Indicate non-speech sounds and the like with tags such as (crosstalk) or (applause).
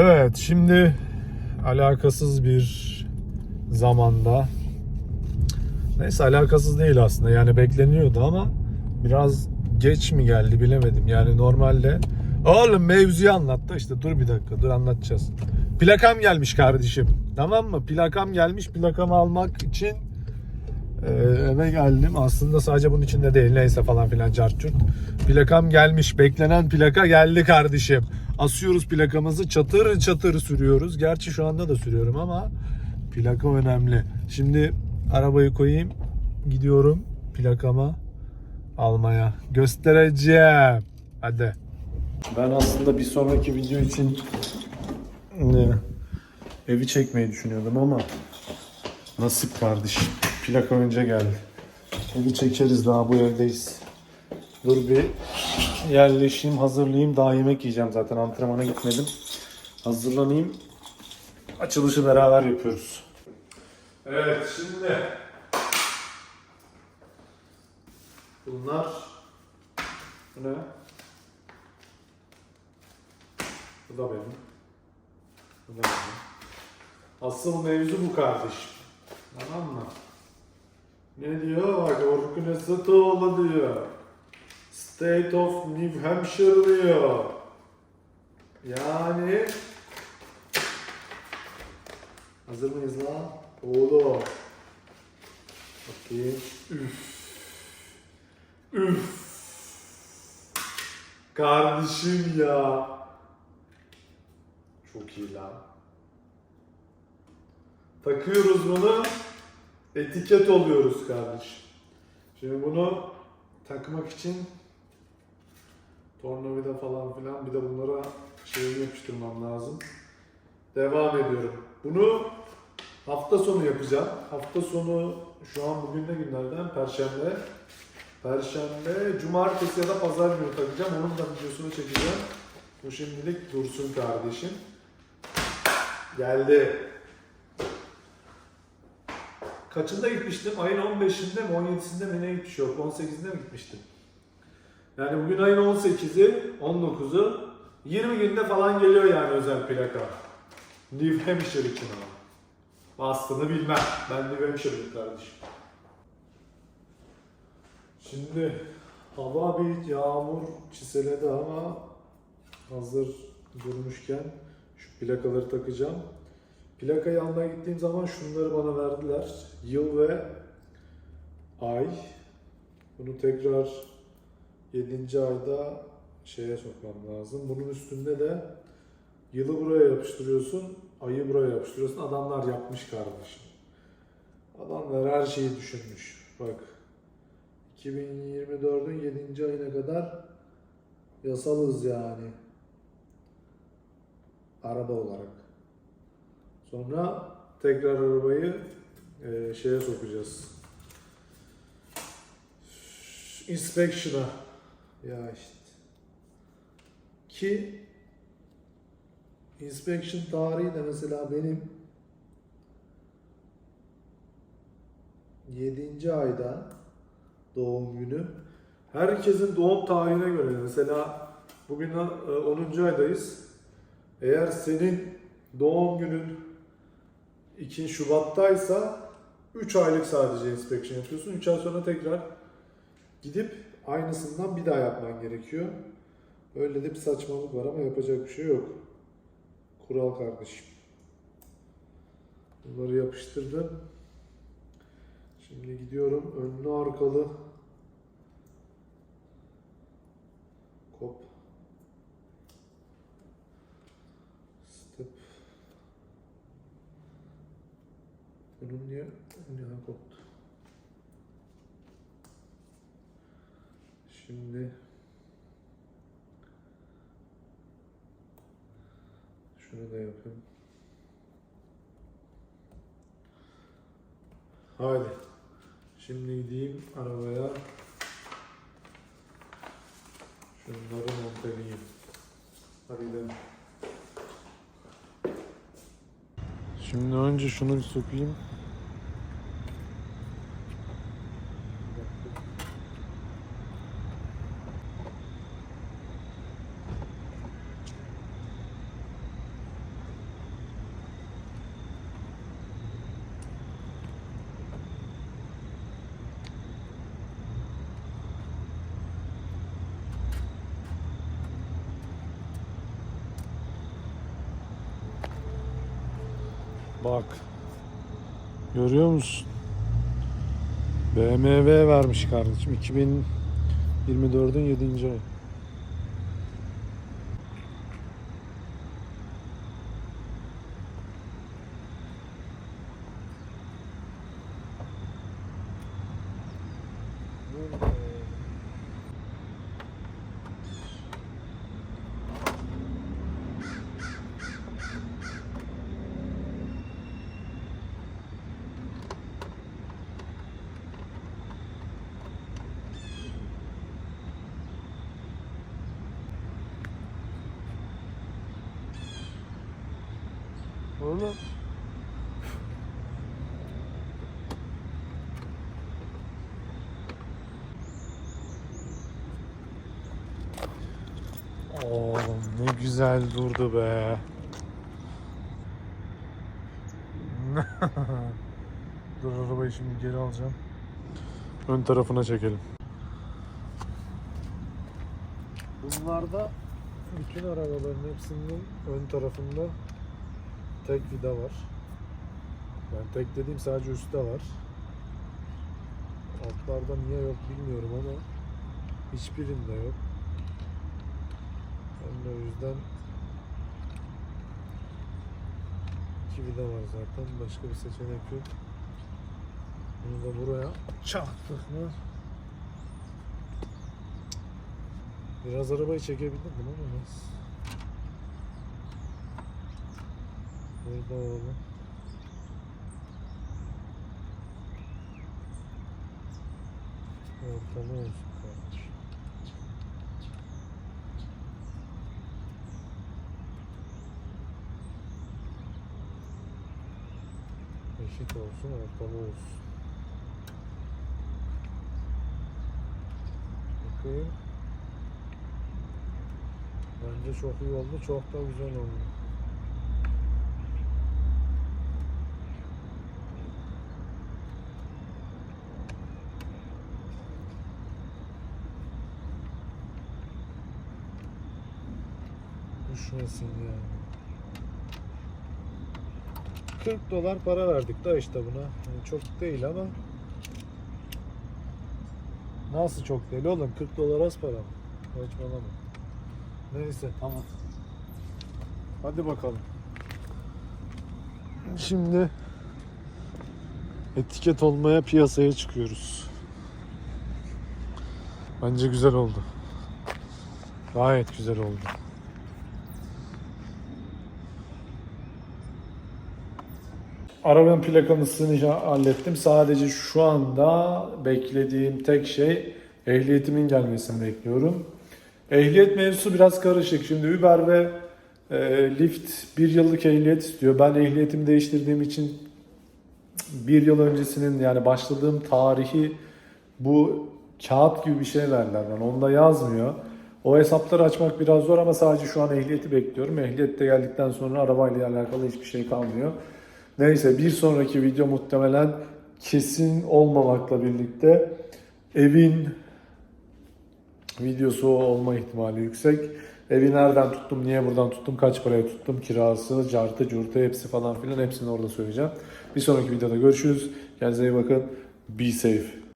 Evet şimdi alakasız bir zamanda neyse alakasız değil aslında yani bekleniyordu ama biraz geç mi geldi bilemedim. Yani normalde oğlum mevzuyu anlattı işte dur bir dakika dur anlatacağız. Plakam gelmiş kardeşim tamam mı? Plakam gelmiş plakamı almak için e, eve geldim. Aslında sadece bunun içinde değil neyse falan filan cartçurt plakam gelmiş beklenen plaka geldi kardeşim asıyoruz plakamızı çatır çatır sürüyoruz. Gerçi şu anda da sürüyorum ama plaka önemli. Şimdi arabayı koyayım gidiyorum plakama almaya. Göstereceğim. Hadi. Ben aslında bir sonraki video için ne, evi çekmeyi düşünüyordum ama nasip kardeşim. Plaka önce geldi. Evi çekeriz daha bu evdeyiz dur bir yerleşeyim hazırlayayım. Daha yemek yiyeceğim zaten. Antrenmana gitmedim. Hazırlanayım. Açılışı beraber yapıyoruz. Evet şimdi. Bunlar bu ne? Bu da benim. Bu da benim. Asıl mevzu bu kardeşim. Tamam mı? Ne diyor? Bak Orkun Esatoğlu diyor State of New Hampshire diyor. Yani Hazır mıyız lan? Oğlum. Bakayım. Üf. Üf. Kardeşim ya. Çok iyi lan. Takıyoruz bunu. Etiket oluyoruz kardeşim. Şimdi bunu takmak için tornavida falan filan bir de bunlara şey yapıştırmam lazım. Devam ediyorum. Bunu hafta sonu yapacağım. Hafta sonu şu an bugün ne günlerden? Perşembe. Perşembe, cumartesi ya da pazar günü takacağım. Onun da videosunu çekeceğim. Bu şimdilik dursun kardeşim. Geldi. Kaçında gitmiştim? Ayın 15'inde mi 17'sinde mi ne gitmiş yok? 18'inde mi gitmiştim? Yani bugün ayın 18'i, 19'u 20 günde falan geliyor yani özel plaka. New Hampshire için ama. Bastığını bilmem. Ben New Hampshire'lıyım kardeşim. Şimdi hava bir yağmur çiseledi ama hazır durmuşken şu plakaları takacağım. Plakayı almaya gittiğim zaman şunları bana verdiler. Yıl ve ay. Bunu tekrar 7. ayda şeye sokmam lazım. Bunun üstünde de yılı buraya yapıştırıyorsun, ayı buraya yapıştırıyorsun. Adamlar yapmış kardeşim. Adamlar her şeyi düşünmüş. Bak 2024'ün 7. ayına kadar yasalız yani. Araba olarak. Sonra tekrar arabayı e, şeye sokacağız. Inspection'a. Ya işte. Ki inspection tarihi de mesela benim 7. ayda doğum günü. Herkesin doğum tarihine göre mesela bugün e, 10. aydayız. Eğer senin doğum günün 2 Şubat'taysa 3 aylık sadece inspection yapıyorsun. 3 ay sonra tekrar gidip aynısından bir daha yapman gerekiyor. Öyle de bir saçmalık var ama yapacak bir şey yok. Kural kardeşim. Bunları yapıştırdım. Şimdi gidiyorum önlü arkalı kop step bunun niye niye koptu şimdi şunu da yapayım Haydi. Şimdi gideyim arabaya. Şunları monteleyeyim. Hadi gidelim. Şimdi önce şunu bir sokayım. Bak. Görüyor musun? BMW vermiş kardeşim. 2024'ün 7. ayı. Oğlum. Oğlum ne güzel durdu be. (laughs) Dur arabayı şimdi geri alacağım. Ön tarafına çekelim. Bunlarda bütün arabaların hepsinin ön tarafında tek vida var. Yani tek dediğim sadece üstte var. Altlarda niye yok bilmiyorum ama hiçbirinde yok. Ben de o yüzden iki vida var zaten. Başka bir seçenek yok. Bunu da buraya çaktık mı? Biraz arabayı çekebildim ama nasıl? Burada oğlum. Ortamı olsun kardeşim. Eşit olsun, ortamı olsun. Bakayım. Bence çok iyi oldu, çok da güzel oldu. Düşmesin yani. 40 dolar para verdik da işte buna. Yani çok değil ama Nasıl çok değil oğlum? 40 dolar az para mı? Saçmalama. Neyse tamam. Hadi bakalım. Şimdi etiket olmaya piyasaya çıkıyoruz. Bence güzel oldu. Gayet güzel oldu. Arabanın plakamısını hallettim. Sadece şu anda beklediğim tek şey ehliyetimin gelmesini bekliyorum. Ehliyet mevzusu biraz karışık. Şimdi Uber ve e, Lyft bir yıllık ehliyet istiyor. Ben ehliyetimi değiştirdiğim için bir yıl öncesinin yani başladığım tarihi bu kağıt gibi bir şey verdiler bana. Onda yazmıyor. O hesapları açmak biraz zor ama sadece şu an ehliyeti bekliyorum. Ehliyet de geldikten sonra arabayla alakalı hiçbir şey kalmıyor. Neyse bir sonraki video muhtemelen kesin olmamakla birlikte evin videosu olma ihtimali yüksek. Evi nereden tuttum, niye buradan tuttum, kaç paraya tuttum, kirası, cartı, curtu hepsi falan filan hepsini orada söyleyeceğim. Bir sonraki videoda görüşürüz. Kendinize iyi bakın. Be safe.